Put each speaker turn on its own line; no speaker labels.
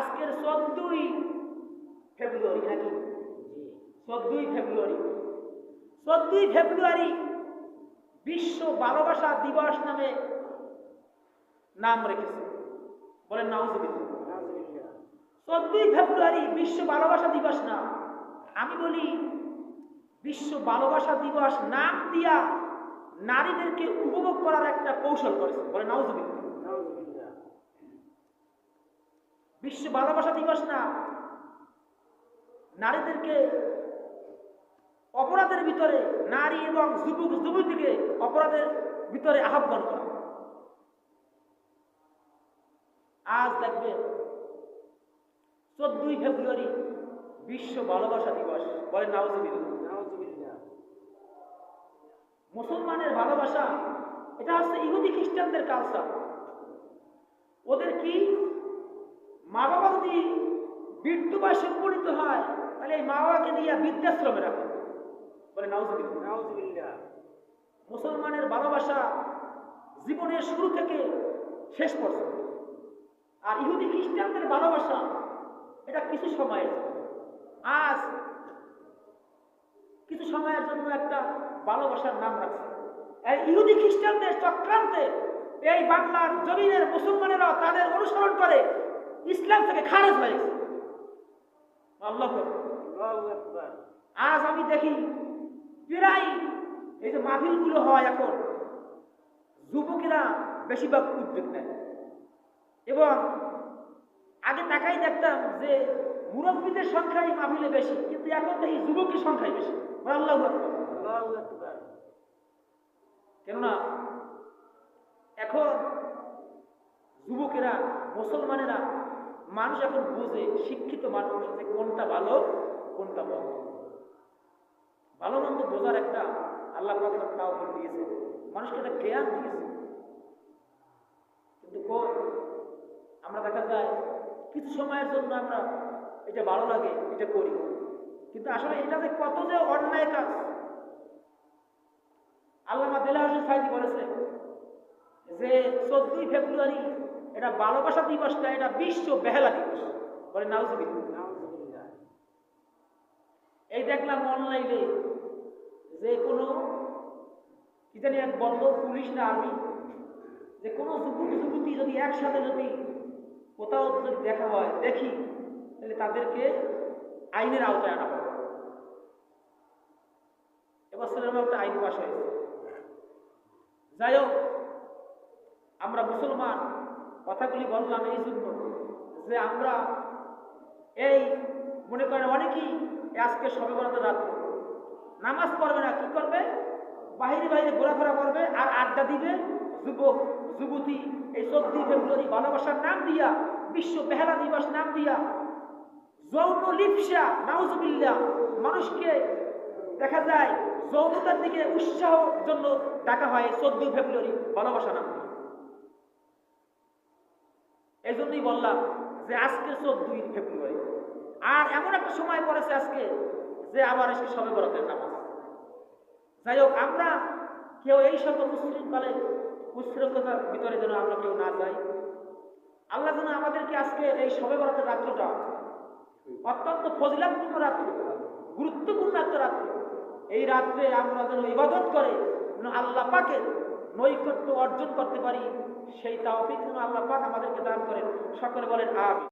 আজকের চোদ্দই ফেব্রুয়ারি নাকি? চোদ্দই ফেব্রুয়ারি। চোদ্দই ফেব্রুয়ারি বিশ্ব ভালোবাসা দিবস নামে নাম রেখেছে। বলেন নাউজুবিল্লাহ। চোদ্দই ফেব্রুয়ারি বিশ্ব ভালোবাসা দিবস না। আমি বলি, বিশ্ব ভালোবাসা দিবস নাম দিয়া নারীদেরকে উপভোগ করার একটা কৌশল করেছে। বলে নাউজুবিল্লাহ। বিশ্ব ভালোবাসা দিবস না নারীদেরকে অপরাধের ভিতরে নারী এবং যুবক যুবতীকে অপরাধের ভিতরে আহ্বান করা। আজ দেখবেন চোদ্দই ফেব্রুয়ারি বিশ্ব ভালোবাসা দিবস বলে নাউজুবিল্লাহ মুসলমানের ভালোবাসা এটা হচ্ছে ইহুদি খ্রিস্টানদের কালচার ওদের কি মা বাবা যদি বৃদ্ধ বয়সে উপনীত হয় তাহলে এই মা বাবাকে নিয়ে বৃদ্ধাশ্রমে রাখে। বলে নাউজুবিল্লাহ মুসলমানের ভালোবাসা জীবনের শুরু থেকে শেষ পর্যন্ত। আর ইহুদি খ্রিস্টানদের ভালোবাসা এটা কিছু সময়ের আজ কিছু সময়ের জন্য একটা ভালোবাসার নাম রাখছে। এই ইহুদি খ্রিস্টানদের চক্রান্তে এই বাংলার জমিনের মুসলমানেরাও তাদের অনুসরণ করে। ইসলাম থেকে খারেজ হয়ে গেছে আল্লাহ। আজ আমি দেখি প্রায় এই যে মাহফিলগুলো হয় এখন যুবকেরা বেশিরভাগ উদ্যোগ নেয় এবং আগে তাকাই দেখতাম যে মুরব্বীদের সংখ্যাই মাহফিলে বেশি কিন্তু এখন দেখি যুবকের সংখ্যাই বেশি আল্লাহ। কেননা এখন যুবকেরা মুসলমানেরা মানুষ এখন বোঝে, শিক্ষিত মানুষ যে কোনটা ভালো, কোনটা মন্দ। ভালো মন্দ বোঝার একটা আল্লাহ একটা তাও দিয়েছে মানুষকে একটা জ্ঞান দিয়েছে কিন্তু কই? আমরা দেখা যায়, কিছু সময়ের জন্য আমরা এটা ভালো লাগে, এটা করি। কিন্তু আসলে এটা যে কত যে অন্যায় কাজ। আল্লামা দেলা হোসেন সাইদি বলেছে যে, চোদ্দই ফেব্রুয়ারি এটা ভালোবাসা দিবসটা এটা বিশ্ব বেহালা দিবস। বলে নাউজুবিল্লাহ। এই দেখলাম অনলাইনে যে কোনো কি জানি এক বন্ধ পুলিশ না আর্মি যে কোনো যুবক যুবতী যদি একসাথে যদি কোথাও যদি দেখা হয় দেখি তাহলে তাদেরকে আইনের আওতায় আনা হবে। এবছর একটা আইন পাশ হয়েছে। যাই হোক আমরা মুসলমান কথাগুলি বললাম এই জন্য যে আমরা এই মনে করেন অনেকেই আজকে সবে বরাতের রাত্রে। নামাজ পড়বে না, কি করবে? বাহিরে বাইরে ঘোরাফেরা করবে আর আড্ডা দিবে যুবক, যুবতী, এই চোদ্দই ফেব্রুয়ারি ভালোবাসার নাম দিয়া, বিশ্ব বেহালা দিবস নাম দিয়া, যৌন লিপসা নাউজুবিল্লা মানুষকে দেখা যায় যৌনতার দিকে উৎসাহ জন্য ডাকা হয় চোদ্দই ফেব্রুয়ারি ভালোবাসা নাম দিয়ে। এই জন্যই বললাম যে আজকে চোদ্দই ফেব্রুয়ারি। আর এমন একটা সময় পড়েছে আজকে যে আবার আজকে সবে বরাতের নামাজ। যাই হোক, আমরা কেউ এই সকল উশৃঙ্খলে উশৃঙ্খলার ভিতরে যেন আমরা কেউ না যাই, আল্লাহ যেন আমাদেরকে আজকে এই সবে বরাতের রাত্রটা অত্যন্ত ফজিলাপূর্ণ রাত্র, গুরুত্বপূর্ণ একটা রাত্র। এই রাত্রে আমরা যেন ইবাদত করে আল্লাহ পাকের নৈকট্য অর্জন করতে পারি, সেই তাওফিক যেন আল্লাহ পাক আমাদেরকে দান করেন। সকলে বলেন আমি